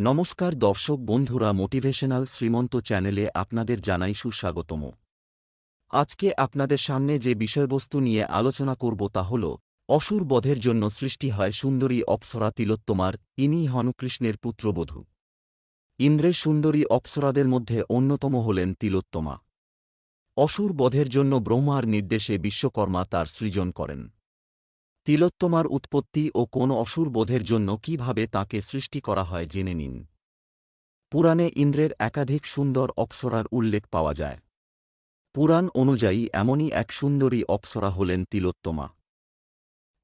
নমস্কার দর্শক বন্ধুরা মোটিভেশনাল শ্রীমন্ত চ্যানেলে আপনাদের জানাই সুস্বাগতম। আজকে আপনাদের সামনে যে বিষয়বস্তু নিয়ে আলোচনা করব তা হল, অসুর বধের জন্য সৃষ্টি হয় সুন্দরী অপ্সরা তিলোত্তমার, ইনি হন কৃষ্ণের পুত্রবধূ। ইন্দ্রের সুন্দরী অপ্সরাদের মধ্যে অন্যতম হলেন তিলোত্তমা। অসুর বধের জন্য ব্রহ্মার নির্দেশে বিশ্বকর্মা তার সৃজন করেন। তিলোত্তমার উৎপত্তি ও কোন অসুর বোধের জন্য কীভাবে তাকে সৃষ্টি করা হয় জেনে নিন। পুরাণে ইন্দ্রের একাধিক সুন্দর অপ্সরার উল্লেখ পাওয়া যায়। পুরাণ অনুযায়ী এমনই এক সুন্দরী অপ্সরা হলেন তিলোত্তমা।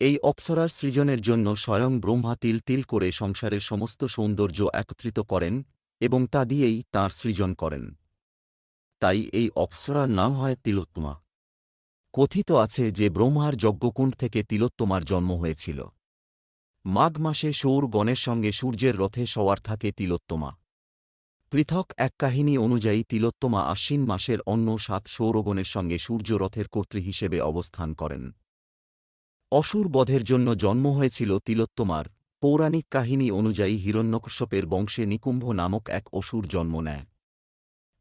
এই অপ্সরার সৃজনের জন্য স্বয়ং ব্রহ্মা তিল তিল করে সংসারের সমস্ত সৌন্দর্য একত্রিত করেন এবং তা দিয়েই তাঁর সৃজন করেন। তাই এই অপ্সরার নাম হয় তিলোত্তমা। কথিত আছে যে ব্রহ্মার যজ্ঞকুণ্ড থেকে তিলোত্তমার জন্ম হয়েছিল। মাঘ মাসে সৌর গণের সঙ্গে সূর্যের রথে সওয়ার থাকে তিলোত্তমা। পৃথক এক কাহিনী অনুযায়ী তিলোত্তমা আশ্বিন মাসের অন্য সাত সৌরগণের সঙ্গে সূর্য রথের কর্ত্রী হিসেবে অবস্থান করেন। অসুর বধের জন্য জন্ম হয়েছিল তিলোত্তমার। পৌরাণিক কাহিনী অনুযায়ী হিরণ্যকশ্যপের বংশে নিকুম্ভ নামক এক অসুর জন্ম নেয়।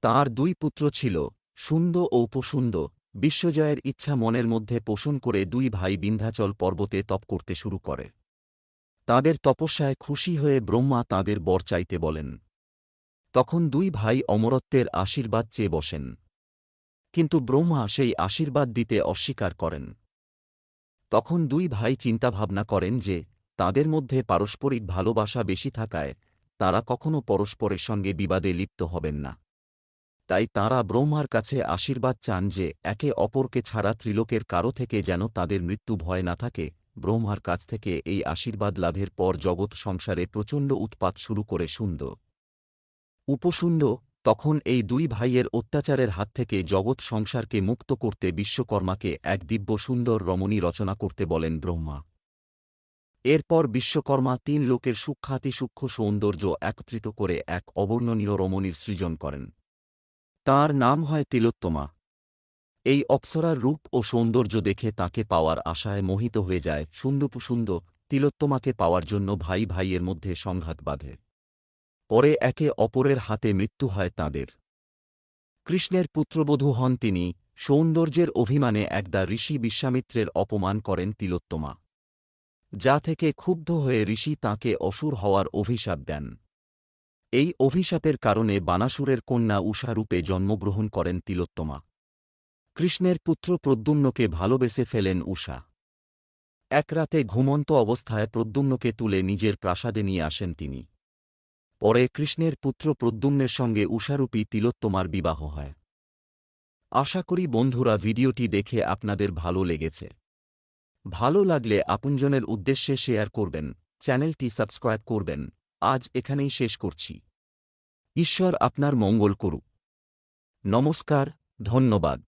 তাঁর দুই পুত্র ছিল, সুন্দ ও উপসুন্দ। বিশ্বজয়ের ইচ্ছা মনের মধ্যে পোষণ করে দুই ভাই বিন্ধ্যাচল পর্বতে তপ করতে শুরু করে। তাদের তপস্যায় খুশি হয়ে ব্রহ্মা তাদের বর চাইতে বলেন। তখন দুই ভাই অমরত্বের আশীর্বাদ চেয়ে বসেন। কিন্তু ব্রহ্মা সেই আশীর্বাদ দিতে অস্বীকার করেন। তখন দুই ভাই চিন্তাভাবনা করেন যে, তাদের মধ্যে পারস্পরিক ভালোবাসা বেশি থাকায় তারা কখনও পরস্পরের সঙ্গে বিবাদে লিপ্ত হবেন না। তাই তাঁরা ব্রহ্মার কাছে আশীর্বাদ চান যে একে অপরকে ছাড়া ত্রিলোকের কারও থেকে যেন তাদের মৃত্যু ভয় না থাকে। ব্রহ্মার কাছ থেকে এই আশীর্বাদ লাভের পর জগৎ সংসারে প্রচণ্ড উৎপাত শুরু করে সুন্দ উপসুন্দ তখন এই দুই ভাইয়ের অত্যাচারের হাত থেকে জগৎ সংসারকে মুক্ত করতে বিশ্বকর্মাকে এক দিব্য সুন্দর রমণী রচনা করতে বলেন ব্রহ্মা। এরপর বিশ্বকর্মা তিন লোকের সূক্ষাতি সূক্ষ্ম সৌন্দর্য একত্রিত করে এক অবর্ণনীয় রমণীর সৃজন করেন। তার নাম হয় তিলোত্তমা। এই অপ্সরার রূপ ও সৌন্দর্য দেখে তাকে পাওয়ার আশায় মোহিত হয়ে যায় সুন্দপুসুন্দ তিলোত্তমাকে পাওয়ার জন্য ভাই ভাইয়ের মধ্যে সংঘাত বাঁধে। পরে একে অপরের হাতে মৃত্যু হয় তাঁদের। কৃষ্ণের পুত্রবধূ হন তিনি, সৌন্দর্যের অভিমানে একদা ঋষি বিশ্বামিত্রের অপমান করেন তিলোত্তমা। যা থেকে ক্ষুব্ধ হয়ে ঋষি তাঁকে অসুর হওয়ার অভিশাপ দেন। এই অভিশাপের কারণে বানাসুরের কন্যা উষারূপে জন্মগ্রহণ করেন তিলোত্তমা। কৃষ্ণের পুত্র প্রদ্যুম্নকে ভালোবেসে ফেলেন উষা। এক রাতে ঘুমন্ত অবস্থায় প্রদ্যুম্নকে তুলে নিজের প্রাসাদে নিয়ে আসেন তিনি। পরে কৃষ্ণের পুত্র প্রদ্যুম্নের সঙ্গে উষারূপী তিলোত্তমার বিবাহ হয়। আশা করি বন্ধুরা ভিডিওটি দেখে আপনাদের ভালো লেগেছে। ভালো লাগলে আপনজনের উদ্দেশ্যে শেয়ার করবেন, চ্যানেলটি সাবস্ক্রাইব করবেন। আজ এখানেই শেষ করছি। ঈশ্বর আপনার মঙ্গল করুক। নমস্কার ধন্যবাদ।